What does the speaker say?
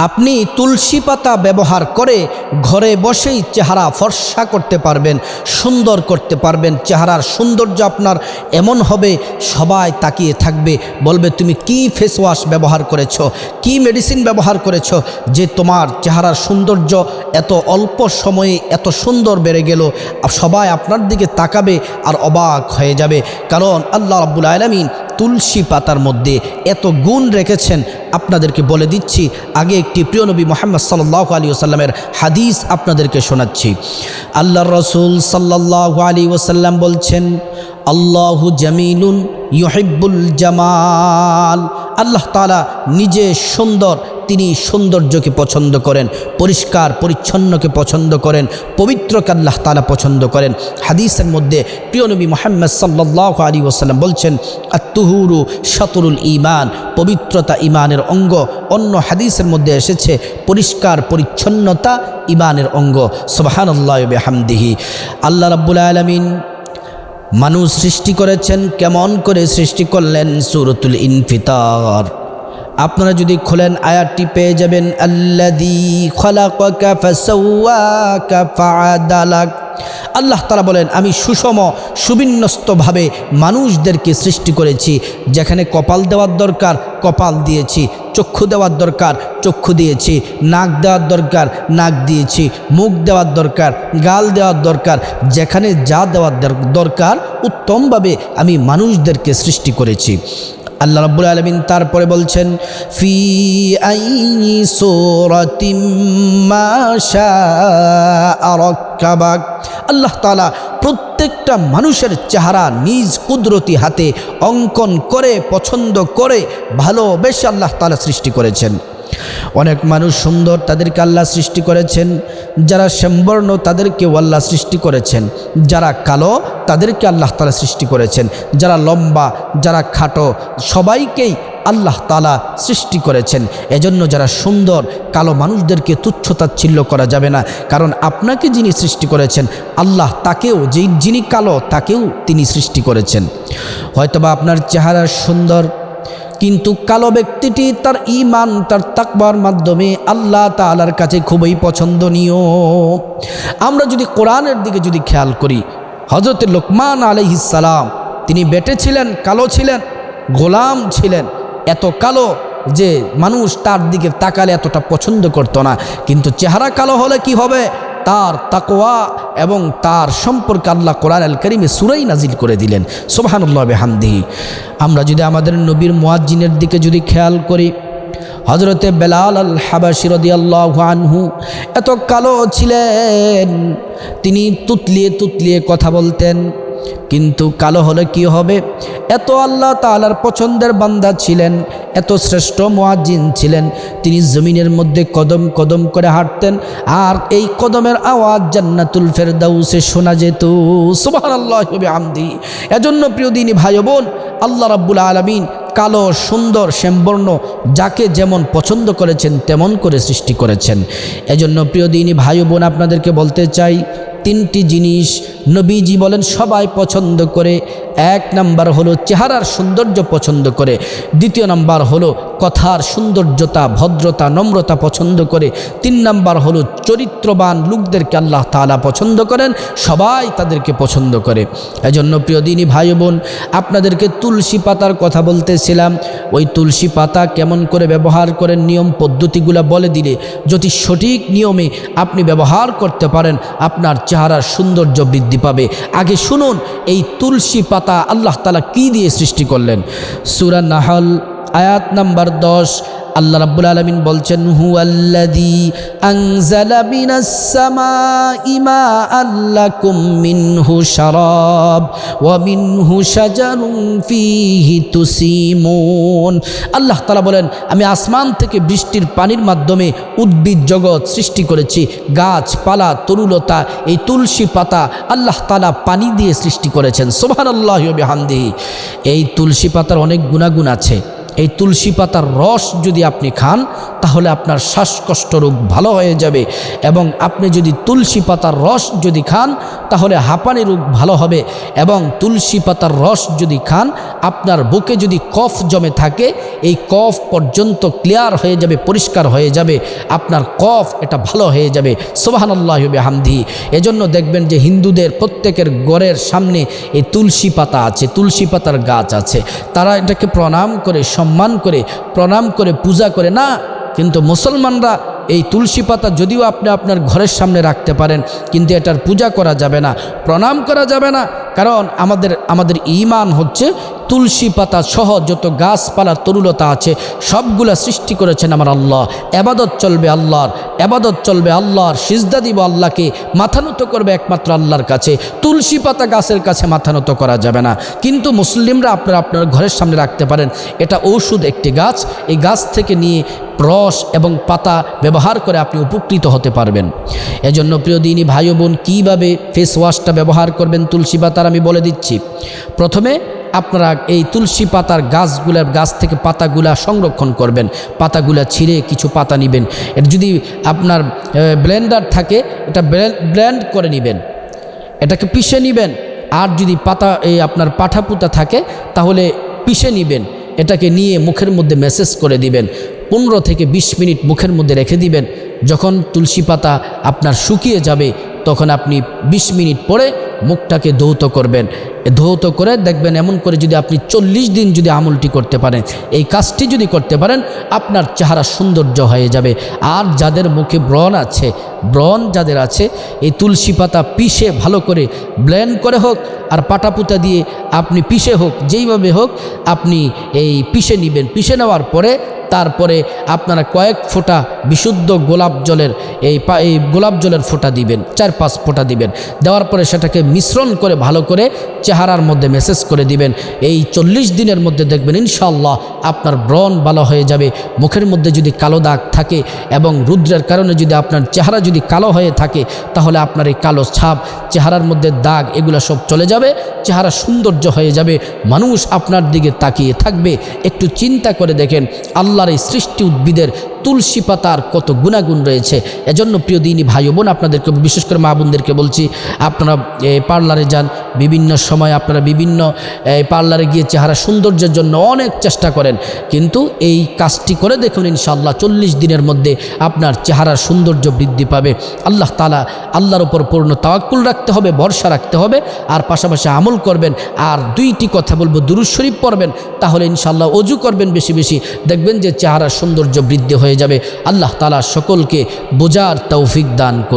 আপনি তুলসী পাতা ব্যবহার করে ঘরে বসেই চেহারা ফর্সা করতে পারবেন, সুন্দর করতে পারবেন। চেহারার সৌন্দর্য আপনার এমন হবে, সবাই তাকিয়ে থাকবে, বলবে, তুমি কি ফেস ওয়াশ ব্যবহার করেছ? কি মেডিসিন ব্যবহার করেছ? যে তোমার চেহারার সৌন্দর্য এত অল্প সময়ে এত সুন্দর বেড়ে গেল সবাই আপনার দিকে তাকাবে আর অবাক হয়ে যাবে। কারণ আল্লাহ রাব্বুল আলমিন তুলসী পাতার মধ্যে এত গুণ রেখেছেন আপনাদেরকে বলে দিচ্ছি, আগে একটি প্রিয় নবী মোহাম্মদ সাল্লাহ আলী ওসাল্লামের হাদিস আপনাদেরকে শোনাচ্ছি। আল্লাহ রসুল সাল্লাহ আলী ওসাল্লাম বলছেন, আল্লাহু জামিলুন ইহিব্বুল জামাল। আল্লাহ তালা নিজে সুন্দর তিনি সৌন্দর্যকে পছন্দ করেন, পরিষ্কার, পরিচ্ছন্নকে পছন্দ করেন, পবিত্রকে আল্লাহ তালা পছন্দ করেন। হাদিসের মধ্যে প্রিয় নবী মোহাম্মদ সাল্লাহ আলী ওসাল্লাম বলছেন, আত্তুহুরু শতরুল ইমান পবিত্রতা ইমানের অঙ্গ। অন্য হাদিসের মধ্যে এসেছে, পরিষ্কার, পরিচ্ছন্নতা ইমানের অঙ্গ সুবাহান্লাহ হামদিহি আল্লাহ রাব্বুল আলমিন মানুষ সৃষ্টি করেছেন, কেমন করে সৃষ্টি করলেন? সুরতুল ইনফিতার। আপনারা যদি খোলেন আয়াতটি পেয়ে যাবেন আল্লাদি আল্লাহ তালা বলেন, আমি সুষম, সুবিন্যস্তভাবে মানুষদেরকে সৃষ্টি করেছি, যেখানে কপাল দেওয়ার দরকার, কপাল দিয়েছি, চক্ষু দেওয়ার দরকার, চক্ষু দিয়েছি, নাক দেওয়ার দরকার, নাক দিয়েছি, মুখ দেওয়ার দরকার, গাল দেওয়ার দরকার, যেখানে যা দেওয়ার দরকার, উত্তমভাবে আমি মানুষদেরকে সৃষ্টি করেছি। আল্লাহ রাব্বুল আলমিন তারপরে বলছেন, ফি আই সোরাতিম আরকাবাক আল্লাহ তালা প্রত্যেকটা মানুষের চেহারা নিজ কুদরতি হাতে অঙ্কন করে, পছন্দ করে, ভালোবেসে আল্লাহ তালা সৃষ্টি করেছেন। অনেক মানুষ সুন্দর তাদেরকে আল্লাহ সৃষ্টি করেছেন। যারা শ্যামবর্ণ তাদেরকেও আল্লাহ সৃষ্টি করেছেন। যারা কালো তাদেরকে আল্লাহ তালা সৃষ্টি করেছেন। যারা লম্বা, যারা খাটো সবাইকেই আল্লাহ তালা সৃষ্টি করেছেন। এজন্য যারা সুন্দর, কালো মানুষদেরকে তুচ্ছতাচ্ছিল্য করা যাবে না। কারণ আপনাকে যিনি সৃষ্টি করেছেন, আল্লাহ তাকেও যেই যিনি কালো, তাকেও তিনি সৃষ্টি করেছেন। হয়তোবা আপনার চেহারা সুন্দর কিন্তু কালো ব্যক্তিটি তার ইমান তার তাকবার মাধ্যমে আল্লাহ তালার কাছে খুবই পছন্দনীয়। আমরা যদি কোরআনের দিকে যদি খেয়াল করি হজরত লোকমান আলহিসাল্লাম তিনি বেটে ছিলেন, কালো ছিলেন, গোলাম ছিলেন, এত কালো যে মানুষ তার দিকে তাকালে এতটা পছন্দ করতো না। কিন্তু চেহারা কালো হলে কি হবে? তার তাকোয়া এবং তার সম্পর্কে আল্লাহ কোরআন আল করিমে সুরাই নাজিল করে দিলেন। সোবাহানুল্লাহ হামদিহি আমরা যদি আমাদের নবীর মুয়াজ্জিনের দিকে যদি খেয়াল করি হজরতে বেলাল আল হাবাসিরদি আনহু এত কালো ছিলেন, তিনি তুতলিয়ে তুতলিয়ে কথা বলতেন। কিন্তু কালো হলে কি হবে? এত আল্লাহ তালার পছন্দের বান্দা ছিলেন, এত শ্রেষ্ঠ মোয়াজিন ছিলেন। তিনি জমিনের মধ্যে কদম কদম করে হাঁটতেন, আর এই কদমের আওয়াজ জান্নাতুল ফেরদাউসে শোনা যেত। সুবাহ আল্লাহ আমদি এজন্য প্রিয় দিনী ভাই বোন আল্লাহ রাব্বুল আলমিন কালো, সুন্দর, শ্যামবর্ণ যাকে যেমন পছন্দ করেছেন, তেমন করে সৃষ্টি করেছেন। এজন্য প্রিয় দিনী ভাই বোন আপনাদেরকে বলতে চাই তিনটি জিনিস নবীজি বলেন সবাই পছন্দ করে। এক নাম্বার হলো চেহারার সৌন্দর্য পছন্দ করে। দ্বিতীয় নাম্বার হলো কথার সৌন্দর্যতা, ভদ্রতা, নম্রতা পছন্দ করে। তিন নাম্বার হলো চরিত্রবান লোকদেরকে আল্লাহ তালা পছন্দ করেন, সবাই তাদেরকে পছন্দ করে। এজন্য প্রিয় দিনী ভাই বোন, আপনাদেরকে তুলসী পাতার কথা বলতেছিলাম। ওই তুলসী পাতা কেমন করে ব্যবহার করেন, নিয়ম পদ্ধতিগুলো বলে দিলে যদি সঠিক নিয়মে আপনি ব্যবহার করতে পারেন, আপনার চেহারার সৌন্দর্য বৃদ্ধি পাবে। আগে শুনুন, এই তুলসী পাতা আল্লাহ তালা কি দিয়ে সৃষ্টি করলেন? সুরা নাহল আয়াত নাম্বার দশ আল্লাহ রাব্বুল আলামিন বলছেন হু সামাই মাআন লাকুম মিনহু শারাব ওয়া মিনহু শাজারুন ফীহি তুসিমুন। আল্লাহ তাআলা বলেন, আমি আসমান থেকে বৃষ্টির পানির মাধ্যমে উদ্ভিদ জগৎ সৃষ্টি করেছি। গাছপালা, তরুলতা, এই তুলসী পাতা আল্লাহ তাআলা পানি দিয়ে সৃষ্টি করেছেন। সুবহানাল্লাহি ওয়া বিহামদিহি। এই তুলসী পাতার অনেক গুণাগুণ আছে। এই তুলসী পাতার রস যদি আপনি খান, তাহলে আপনার শ্বাসকষ্ট রোগ ভালো হয়ে যাবে। এবং আপনি যদি তুলসী পাতার রস যদি খান, তাহলে হাঁপানি রোগ ভালো হবে। এবং তুলসী পাতার রস যদি খান আপনার বুকে যদি কফ জমে থাকে, এই কফ পর্যন্ত ক্লিয়ার হয়ে যাবে, পরিষ্কার হয়ে যাবে। আপনার কফ এটা ভালো হয়ে যাবে। সোবাহান্লাহ হামদি এজন্য দেখবেন যে হিন্দুদের প্রত্যেকের গড়ের সামনে এই তুলসী পাতা আছে, তুলসী পাতার গাছ আছে। তারা এটাকে প্রণাম করে, সম্মান করে, প্রণাম করে, পূজা করে না, কিন্তু মুসলমানরা এই তুলসী পাতা যদিও আপনি আপনার ঘরের সামনে রাখতে পারেন, কিন্তু এটার পূজা করা যাবে না, প্রণাম করা যাবে না। কারণ আমাদের আমাদের ইমান হচ্ছে তুলসী পাতা সহ যত গাছপালা, তরুলতা আছে, সবগুলা সৃষ্টি করেছেন আমার আল্লাহ। এবাদত চলবে আল্লাহর, এবাদত চলবে আল্লাহর, সিজদা দিব আল্লাহকে, মাথা নত করবে একমাত্র আল্লাহর কাছে। তুলসী পাতা গাছের কাছে মাথা নত করা যাবে না। কিন্তু মুসলিমরা আপনারা আপনার ঘরের সামনে রাখতে পারেন, এটা ঔষধ একটি গাছ, এই গাছ থেকে নিয়ে রস এবং পাতা ব্যবহার করে আপনি উপকৃত হতে পারবেন। এজন্য প্রিয় দিনী ভাই বোন, কীভাবে ফেস ওয়াশটা ব্যবহার করবেন তুলসী পাতার আমি বলে দিচ্ছি। প্রথমে আপনারা এই তুলসী পাতার গাছগুলার গাছ থেকে পাতাগুলা সংরক্ষণ করবেন। পাতাগুলা ছিঁড়ে কিছু পাতা নেবেন। এটা যদি আপনার ব্লেন্ডার থাকে, এটা ব্লেন্ড করে নেবেন। এটাকে পিষে নেবেন। আর যদি পাতা, এই আপনার পাঠাপুতা থাকে, তাহলে পিষে নেবেন। এটাকে নিয়ে মুখের মধ্যে মেসেজ করে দিবেন। পনেরো থেকে ২০ মিনিট মুখের মধ্যে রেখে দিবেন। যখন তুলসী পাতা আপনার শুকিয়ে যাবে, তখন আপনি ২০ মিনিট পরে মুখটাকে ধৌত করবেন। ধৌত করে দেখবেন এমন করে যদি আপনি চল্লিশ দিন যদি আমলটি করতে পারেন, এই কাজটি যদি করতে পারেন, আপনার চেহারা সৌন্দর্য হয়ে যাবে। আর যাদের মুখে ব্রণ আছে, ব্রণ যাদের আছে, এই তুলসী পাতা পিষে ভালো করে ব্লেন্ড করে হোক, আর পাটাপুতা দিয়ে আপনি পিষে হোক, যেইভাবে হোক, আপনি এই পিষে নেবেন। পিষে নেওয়ার পরে তারপরে আপনারা কয়েক ফোঁটা বিশুদ্ধ গোলাপ জলের এই এই গোলাপ জলের ফোঁটা দিবেন, চার পাঁচ ফোঁটা দিবেন। দেওয়ার পরে সেটাকে মিশ্রণ করে ভালো করে চেহারার মধ্যে মেসেজ করে দিবেন। এই চল্লিশ দিনের মধ্যে দেখবেন ইনশাল্লাহ আপনার ব্রণ ভালো হয়ে যাবে। মুখের মধ্যে যদি কালো দাগ থাকে এবং রুদ্রের কারণে যদি আপনার চেহারা যদি কালো হয়ে থাকে, তাহলে আপনার এই কালো ছাপ, চেহারার মধ্যে দাগ, এগুলো সব চলে যাবে। চেহারা সৌন্দর্য হয়ে যাবে। মানুষ আপনার দিকে তাকিয়ে থাকবে। একটু চিন্তা করে দেখেন আল্লাহর এই সৃষ্টি উদ্ভিদের তুলসী পাতার কত গুণাগুণ রয়েছে। এজন্য প্রিয় দিনই ভাই বোন, আপনাদেরকে, বিশেষ করে মা বোনদেরকে বলছি, আপনারা পার্লারে যান, বিভিন্ন সময় আপনারা বিভিন্ন পার্লারে গিয়ে চেহারা সৌন্দর্যের জন্য অনেক চেষ্টা করেন। কিন্তু এই কাজটি করে দেখুন, ইনশাআল্লাহ চল্লিশ দিনের মধ্যে আপনার চেহারার সৌন্দর্য বৃদ্ধি পাবে। আল্লাহ তালা আল্লাহর ওপর পূর্ণ তাওয়াক্কুল রাখতে হবে, ভরসা রাখতে হবে, আর পাশাপাশি আমল করবেন, আর দুইটি কথা বলব দুরুজ শরীফ পড়বেন, তাহলে ইনশাআল্লাহ অজু করবেন বেশি বেশি। দেখবেন যে চেহারার সৌন্দর্য বৃদ্ধি হয়ে যাবে আল্লাহ তালা সকলকে বোঝার তৌফিক দান করুক।